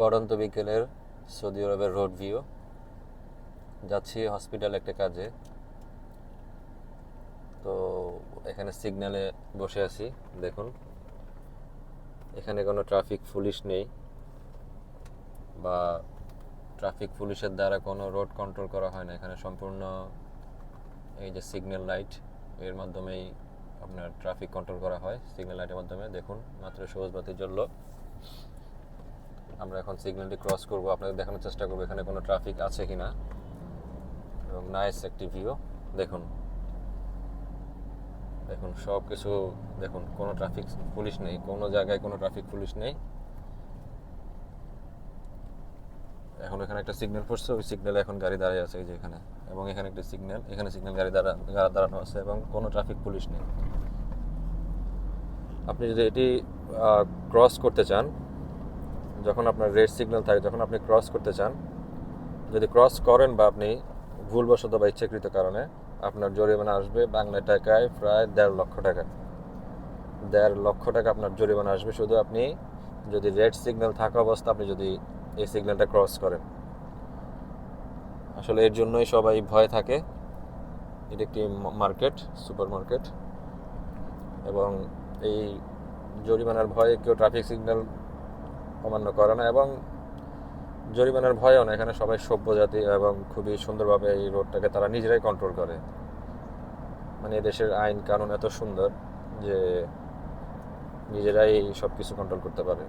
পড়ন্ত বিকেলের সৌদি আরবের রোড ভিউ যাচ্ছি হসপিটাল একটা কাজে। তো এখানে সিগন্যালে বসে আছি, দেখুন। এখানে কোনো ট্রাফিক পুলিশ নেই বা ট্রাফিক পুলিশের দ্বারা কোনো রোড কন্ট্রোল করা হয় না। এখানে সম্পূর্ণ এই যে সিগন্যাল লাইটের মাধ্যমেই আপনার ট্রাফিক কন্ট্রোল করা হয়। সিগন্যাল লাইটের মাধ্যমে, দেখুন, মাত্র সবুজ বাতি জ্বললো। আমরা এখন সিগন্যালটি ক্রস করব, আপনাদের দেখানোর চেষ্টা করব এখানে কোনো ট্রাফিক আছে কি না এবং নাইস একটি ভিউ দেখুন। দেখুন সব কিছু দেখুন, কোনো ট্রাফিক পুলিশ নেই, কোনো জায়গায় কোনো ট্রাফিক পুলিশ নেই। এখন এখানে একটা সিগন্যাল পড়ছে, ওই সিগন্যালে এখন গাড়ি দাঁড়িয়ে আছে, এই যে এখানে। এবং এখানে একটা সিগন্যাল এখানে সিগন্যাল গাড়ি দাঁড়া, গাড়ি দাঁড়ানো আছে, এবং কোনো ট্রাফিক পুলিশ নেই। আপনি যদি এটি ক্রস করতে চান যখন আপনার রেড সিগন্যাল থাকে, যখন আপনি ক্রস করতে চান, যদি ক্রস করেন বা আপনি ভুলবশত বা ইচ্ছাকৃত কারণে, আপনার জরিমানা আসবে বাংলা টাকায় প্রায় দেড় লক্ষ টাকা। দেড় লক্ষ টাকা আপনার জরিমানা আসবে। শুধু আপনি যদি রেড সিগন্যাল থাকা অবস্থা, আপনি যদি এই সিগন্যালটা ক্রস করেন। আসলে এর জন্যই সবাই ভয় থাকে। এটি একটি মার্কেট, সুপার মার্কেট। এবং এই জরিমানার ভয়ে কেউ ট্রাফিক সিগন্যাল অমান্য করে না এবং জরিমানার ভয়ও না। এখানে সবাই সভ্য জাতি এবং খুবই সুন্দরভাবে এই রোডটাকে তারা নিজেরাই কন্ট্রোল করে। মানে দেশের আইন কানুন এত সুন্দর যে নিজেরাই সব কিছু কন্ট্রোল করতে পারে।